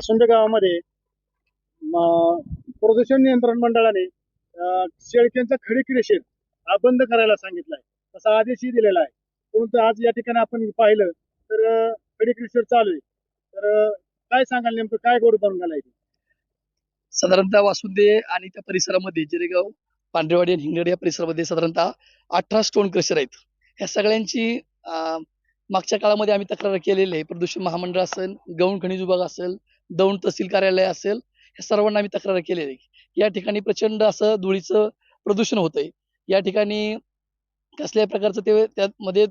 वासुंद गावामध्ये प्रदूषण नियंत्रण मंडळाने शेळक्यांचा खडीक क्रेशर हा बंद करायला सांगितलाय. तसा आदेशही दिलेला आहे. परंतु आज या ठिकाणी आपण पाहिलं तर खडीक खडी चालू आहे. तर काय सांगाल नेमकं? काय गोड बनून घालायचं साधारणतः वासुंदे आणि त्या परिसरामध्ये जिरेगाव पांढरेवाडी आणि हिंगड या परिसरामध्ये साधारणतः अठरा स्टोन क्रशर आहेत. ह्या सगळ्यांची अं, मागच्या काळामध्ये आम्ही तक्रार केलेली आहे. प्रदूषण महामंडळ असेल गौण खनिज विभाग असेल दौंड तहसील कार्यालय असेल ह्या सर्वांना आम्ही तक्रार केलेली आहे. या ठिकाणी प्रचंड असं धुळीचं प्रदूषण होतंय. या ठिकाणी कसल्याही प्रकारचं ते त्यामध्ये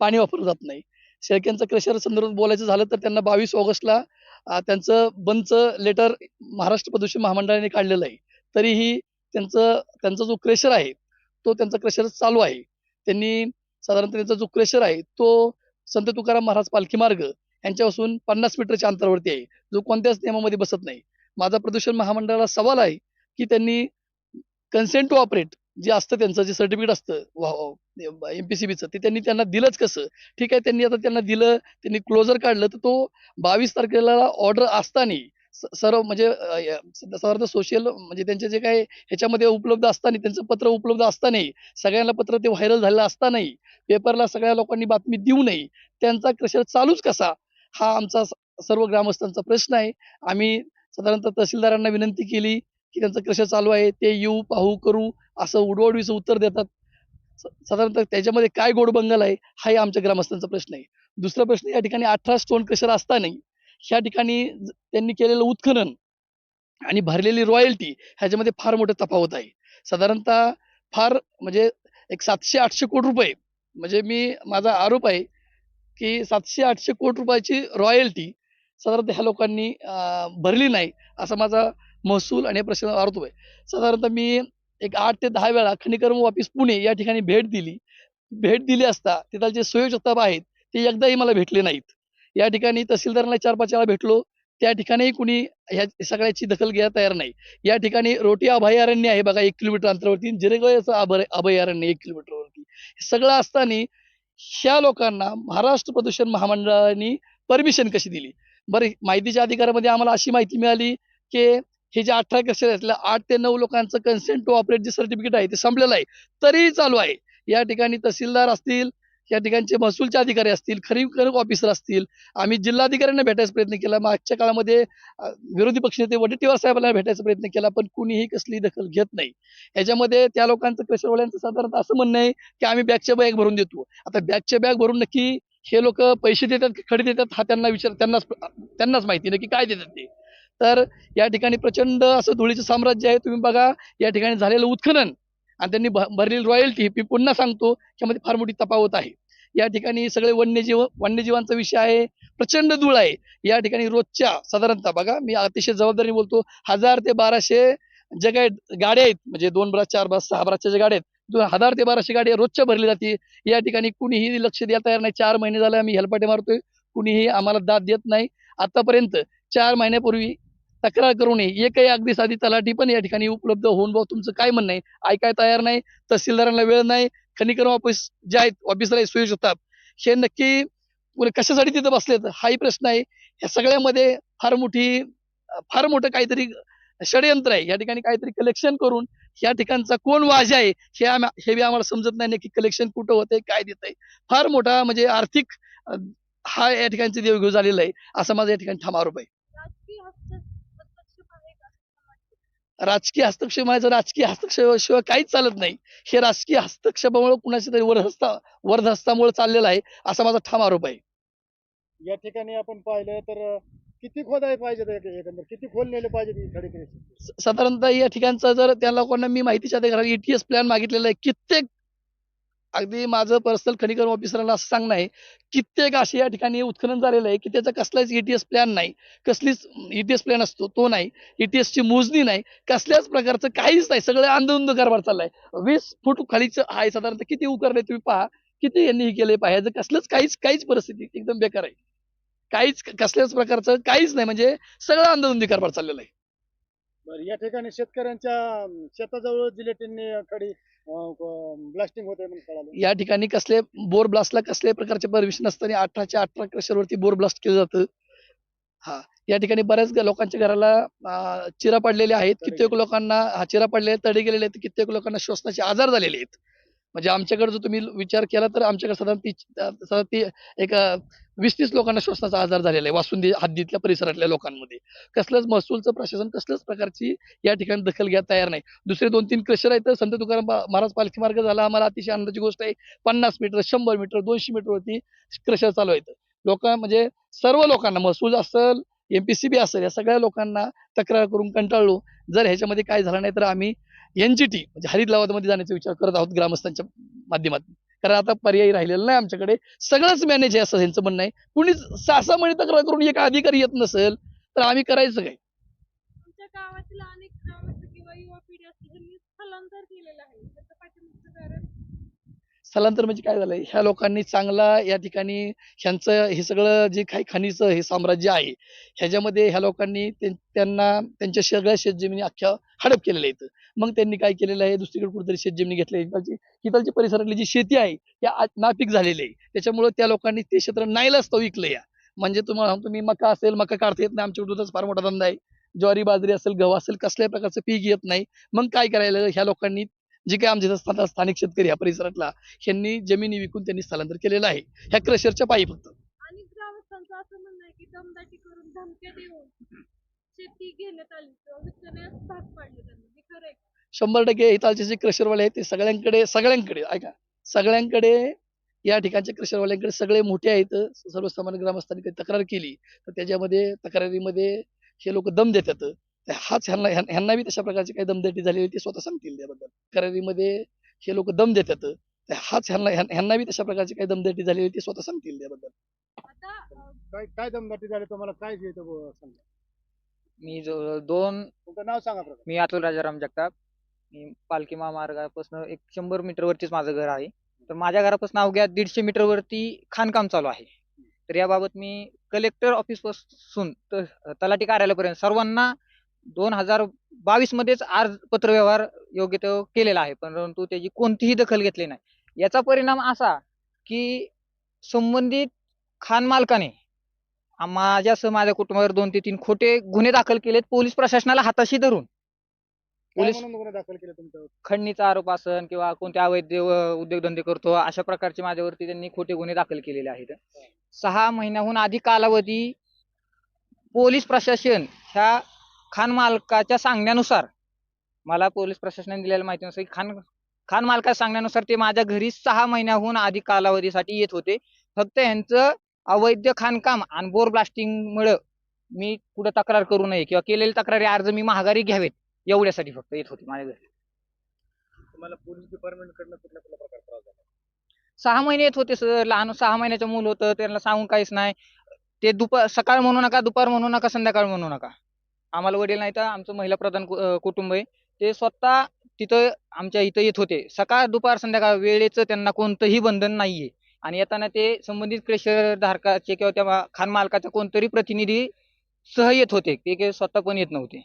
पाणी वापरलं जात नाही. शेळक्यांचं क्रशर संदर्भात बोलायचं झालं तर त्यांना बावीस ऑगस्टला त्यांचं बंदचं लेटर महाराष्ट्र प्रदूषण महामंडळाने काढलेलं आहे. तरीही त्यांचं त्यांचा जो क्रेशर आहे तो त्यांचा क्रेशर चालू आहे. त्यांनी साधारणतः त्यांचा जो क्रेशर आहे तो संत तुकाराम महाराज पालखी मार्ग यांच्यापासून पन्नास मीटरच्या अंतरावरती आहे. जो कोणत्याच नियमामध्ये बसत नाही. माझा प्रदूषण महामंडळाला सवाल आहे की त्यांनी कन्सेंट टू ऑपरेट जे असतं त्यांचं जे सर्टिफिकेट असतं एमपीसीबीचं ते त्यांनी त्यांना दिलंच कसं? ठीक आहे त्यांनी आता त्यांना दिलं त्यांनी क्लोजर काढलं तर तो बावीस तारखेला ऑर्डर असताना सर्व म्हणजे साधारणतः सोशल म्हणजे त्यांचे जे काही ह्याच्यामध्ये उपलब्ध असताना त्यांचं पत्र उपलब्ध असतानाही सगळ्यांना पत्र ते व्हायरल झालेलं असतानाही पेपरला सगळ्या लोकांनी बातमी देऊ नये त्यांचा क्रशर चालूच कसा? हा आमचा सर्व ग्रामस्थांचा प्रश्न आहे. आम्ही साधारणतः तहसीलदारांना विनंती केली की त्यांचं कसं चालू आहे ते येऊ पाहू करू असं उडवडवीचं उत्तर देतात. साधारणतः त्याच्यामध्ये काय गोड बंगाल आहे हाही आमच्या ग्रामस्थांचा प्रश्न आहे. दुसरा प्रश्न या ठिकाणी अठरा स्टोन क्रशर असतानाही ह्या ठिकाणी त्यांनी केलेलं उत्खनन आणि भरलेली रॉयल्टी ह्याच्यामध्ये फार मोठं तफावत आहे. साधारणतः फार म्हणजे एक सातशे आठशे कोटी रुपये म्हणजे मी माझा आरोप आहे की सातशे आठशे कोटी रुपयाची रॉयल्टी साधारणतः ह्या लोकांनी भरली नाही असा माझा महसूल आणि प्रश्न प्रश्नाचा आरोप आहे. साधारणतः मी एक आठ ते दहा वेळा खनिकर्म ऑफिस पुणे या ठिकाणी भेट दिली. भेट दिली असता तिथं जे संयोजकता आहेत ते एकदाही मला भेटले नाहीत. या ठिकाणी तहसीलदारांना चार पाच वेळा भेटलो त्या ठिकाणीही कुणी ह्या सगळ्याची दखल घ्यायला तयार नाही. या ठिकाणी रोटी अभयारण्य आहे बघा एक किलोमीटर अंतरावरती जिरेगावचं अभय अभयारण्य एक किलोमीटरवरती. हे सगळं असताना ह्या लोकांना महाराष्ट्र प्रदूषण महामंडळाने परमिशन कशी दिली? बरं माहितीच्या अधिकारामध्ये आम्हाला अशी माहिती मिळाली की हे जे अठरा कक्षर आहेत आठ ते नऊ लोकांचं कन्सेंट टू ऑपरेट जे सर्टिफिकेट आहे ते संपलेलं आहे. तरीही चालू आहे. या ठिकाणी तहसीलदार असतील या ठिकाणचे महसूलचे अधिकारी असतील खरीप ऑफिसर असतील आम्ही जिल्हाधिकाऱ्यांना भेटायचा प्रयत्न केला. मागच्या काळामध्ये विरोधी पक्षनेते वडेट्टीवार साहेबांना भेटायचा प्रयत्न केला पण कुणीही कसली दखल घेत नाही. याच्यामध्ये त्या लोकांचं क्रशरवाल्यांचं साधारणतः असं म्हणणं आहे की आम्ही बॅगच्या बॅग भरून देतो. आता बॅगच्या बॅग भरून नक्की हे लोक पैसे देतात की खडे देतात हा त्यांना विचार त्यांनाच त्यांनाच माहिती नक्की काय देतात ते. तर या ठिकाणी प्रचंड असं धुळीचं साम्राज्य आहे. तुम्ही बघा या ठिकाणी झालेलं उत्खनन आणि त्यांनी भ- भरलेली रॉयल्टी मी पुन्हा सांगतो त्यामध्ये फार मोठी तफावत आहे. या ठिकाणी सगळे वन्यजीव वन्यजीवांचा विषय आहे प्रचंड धूळ आहे. या ठिकाणी रोजच्या साधारणतः बघा मी अतिशय जबाबदारी बोलतो हजार ते बाराशे ज्या काही गाड्या आहेत म्हणजे दोन ब्रास चार ब्रास सहा ब्रासच्या ज्या गाड्या आहेत दोन हजार ते बाराशे गाड्या रोजच्या भरली जाते. या ठिकाणी कुणीही लक्ष द्या तयार नाही. चार महिने झाले आम्ही हेलपाटे मारतोय कुणीही आम्हाला दाद देत नाही. आतापर्यंत चार महिन्यापूर्वी तक्रार करू नये. एकही अगदी साधी तलाठी पण या ठिकाणी उपलब्ध होऊन भाऊ तुमचं काय म्हणणं आहे? ऐकाय तयार नाही तहसीलदारांना वेळ नाही खनिकर्म ऑफिस जे आहेत ऑफिसला सोयी होतात हे नक्की कशासाठी तिथं बसलेत हाही प्रश्न आहे. या सगळ्यामध्ये फार मोठी फार मोठं काहीतरी षडयंत्र आहे. या ठिकाणी काहीतरी कलेक्शन करून या ठिकाणचा कोण वाज आहे हे आम्हा हे बी आम्हाला समजत नाही नक्की कलेक्शन कुठं होतंय काय देत आहे फार मोठा म्हणजे आर्थिक हा या ठिकाणचे देवघेव झालेला आहे. असा माझा या ठिकाणी ठाम आरोप आहे. राजकीय हस्तक्षेपाचं राजकीय हस्तक्षेपाशिवाय काहीच चालत नाही. हे राजकीय हस्तक्षेपामुळे कुणाच्या तरी वरहस्ता वरदहस्तामुळे चाललेलं आहे असा माझा ठाम आरोप आहे. या ठिकाणी आपण पाहिलं तर किती खोदाय पाहिजे किती खोल नेले पाहिजे साधारणतः या ठिकाणचा जर त्या लोकांना मी माहितीच्या अधिकाराला ईटीएस प्लॅन मागितलेला आहे. कित्येक अगदी माझं पर्सनल खनिकर्म ऑफिसरांना असं सांगणं आहे कित्येक असे या ठिकाणी उत्खनन झालेलं आहे की त्याचा कसलाच ईटीएस प्लॅन नाही कसलीच ईटीएस प्लॅन असतो तो नाही ETS ची मोजणी नाही कसल्याच प्रकारचं काहीच नाही सगळं अंधुंद कारभार चाललाय. वीस फूट खालीच आहे साधारणतः किती उकरले तुम्ही पहा किती यांनी हे केले पहा याचं कसलंच काहीच काहीच परिस्थिती एकदम बेकार आहे. काहीच कसल्याच प्रकारचं काहीच नाही म्हणजे सगळं अंधुंदी कारभार चाललेला आहे. बरं या ठिकाणी शेतकऱ्यांच्या शेताजवळ जिलेटिनने खडी ब्लास्टिंग होते म्हणून कळालं. या ठिकाणी कसले बोर ब्लास्टला कसल्याही प्रकारचे परमिशन नसताना अठराच्या अठरा क्रशरवरती बोर ब्लास्ट केलं जातं. हा या ठिकाणी बऱ्याच लोकांच्या घराला चिरा पडलेले आहेत. कित्येक लोकांना हा चिरा पडलेले तडे गेलेले आहेत. कित्येक लोकांना श्वसनाचे आजार झालेले आहेत. म्हणजे आमच्याकडे जर तुम्ही विचार केला तर आमच्याकडे साधारण ती साधारण ती एक वीस तीस लोकांना श्वसनाचा आजार झालेला आहे. वासुंदी हद्दीतल्या परिसरातल्या लोकांमध्ये. कसलंच महसूलचं प्रशासन कसल्याच प्रकारची या ठिकाणी दखल घ्या तयार नाही. दुसरे दोन तीन क्रशर आहेत. संत तुकाराम महाराज पालखी मार्ग झाला. आम्हाला अतिशय आनंदाची गोष्ट आहे. पन्नास मीटर शंभर मीटर दोनशे मीटरवरती क्रशर चालू आहेत. लोक म्हणजे सर्व लोकांना महसूल असेल एमपीसीबी असेल या सगळ्या लोकांना तक्रार करून कंटाळलो. जर ह्याच्यामध्ये काय झालं नाही तर आम्ही एनजीटी म्हणजे हरित लवादमध्ये जाण्याचा विचार करत आहोत ग्रामस्थांच्या माध्यमातून. कारण आता पर्यायी राहिलेला नाही आमच्याकडे. सगळंच मॅनेज आहे असं यांचं म्हणणं आहे. कुणीच सहा महिने तक्रार करून एक अधिकारी येत नसेल तर आम्ही करायचं काय आमच्या गावातील अनेक ग्रामस्थ किंवा युवा पिढी असतील ज्यांनी स्थलांतर केलेलं आहे त्याचं पाठीमागचं कारण स्थलांतर म्हणजे काय झालंय? ह्या लोकांनी चांगला या ठिकाणी ह्यांचं हे सगळं जे काही खाणीचं हे साम्राज्य आहे ह्याच्यामध्ये ह्या लोकांनी ते- त्यांना त्यांच्या सगळ्या शेतजमिनी अख्ख्या हडप केलेल्या आहेत. मग त्यांनी काय केलेलं आहे? दुसरीकडे कुठेतरी शेतजमिनी घेतली इथलची इथलची परिसरातली जी शेती आहे त्या आज नापीक झालेली आहे. त्याच्यामुळे त्या लोकांनी ते क्षेत्र नाईलाच तो विकलं या म्हणजे तुम्हाला सांगतो मी मका असेल मका काढता येत नाही. आमच्या दुधाचा फार मोठा धंदा आहे. ज्वारी बाजरी असेल गहू असेल कसल्याही प्रकारचं पीक येत नाही. मग काय करायला? ह्या लोकांनी जे काही आमच्या स्थानिक शेतकरी या परिसरातला ह्यांनी जमिनी विकून त्यांनी स्थलांतर केलेलं आहे. ह्या क्रशरच्या पायी फक्त. अनेक ग्रामस्थांचं असं म्हणणं आहे की दमदाटी करून धमक्या देऊन शेती घेण्यात आली किंवा विकण्यास भाग पाडले त्यांना. हे खरं आहे. का? शंभर टक्के इथालचे जे क्रशरवाले आहेत ते सगळ्यांकडे सगळ्यांकडे ऐका. सगळ्यांकडे या ठिकाणचे क्रशरवाल्यांकडे सगळे मोठे आहेत. सर्वसामान्य ग्रामस्थांनी काही तक्रार केली. तर त्याच्यामध्ये तक्रारीमध्ये हे लोक दम देतात. हाच ह्यांना ह्यां- ह्यांना बी तशा प्रकारची काही दमदाटी झालेली ते स्वतः सांगतील त्याबद्दल. तक्रारीमध्ये हे लोक दम देतात. हाच ह्यांना ह्यां- ह्यांना बी तशा प्रकारची काही दमदाटी झालेली ते स्वतः सांगतील त्याबद्दल. काय काय दमदाटी झाली तुम्हाला? काय मी जो दोन तुमचं नाव सांगा प्रथम. मी अतुल राजाराम जगताप. मी पालखी महामार्गापासून एक शंभर मीटर वरतीच माझं घर आहे. तर माझ्या घरापासून अवघ्या दीडशे मीटर वरती खाणकाम चालू आहे. तर याबाबत मी कलेक्टर ऑफिसपासून तर तलाठी कार्यालयापर्यंत सर्वांना दोन हजार बावीस मध्येच अर्ज पत्रव्यवहार योग्य तो केलेला आहे. परंतु त्याची कोणतीही दखल घेतली नाही. याचा परिणाम असा की संबंधित खान मालकाने माझ्यासह माझ्या कुटुंबावर दोन ते तीन खोटे गुन्हे दाखल केलेत पोलीस प्रशासनाला हाताशी धरून. पोलीस दाखल केले तुमच्यावर? खंडणीचा आरोप असन किंवा कोणत्या अवैध उद्योगधंदे करतो अशा प्रकारचे माझ्यावरती त्यांनी खोटे गुन्हे दाखल केलेले आहेत. सहा महिन्याहून अधिक कालावधी पोलीस प्रशासन ह्या खान मालकाच्या सांगण्यानुसार मला पोलीस प्रशासनाने दिलेल्या माहितीनुसार खान खान मालकाच्या सांगण्यानुसार ते माझ्या घरी सहा महिन्याहून अधिक कालावधीसाठी येत होते. फक्त यांचं अवैध खाणकाम आणि बोर ब्लास्टिंग मुळे मी कुठं तक्रार करू नये किंवा केलेली तक्रारी अर्ज मी माघारी घ्यावेत एवढ्यासाठी फक्त येत होते माझ्या घरी. तुम्हाला पोलीस डिपार्टमेंट कडनं कुठल्या कुठल्या प्रकार त्रास झाला? सहा महिने येत होते सर. लहान सहा महिन्याचं मूल होतं त्यांना सांगून काहीच नाही. ते दुपार सकाळ म्हणू नका दुपार म्हणू नका संध्याकाळ म्हणू नका. आम्हाला वडील नाही तर आमचं महिला प्रधान कु- कुटुंब आहे. ते स्वतः तिथं आमच्या इथं येत होते. सकाळ दुपार संध्याकाळ वेळेचं त्यांना कोणतंही बंधन नाहीये. आणि येताना ते संबंधित क्रेशर धारकाचे किंवा त्या खान मालकाचा कोणतरी प्रतिनिधी सह येत होते. ते काही स्वतः पण येत नव्हते.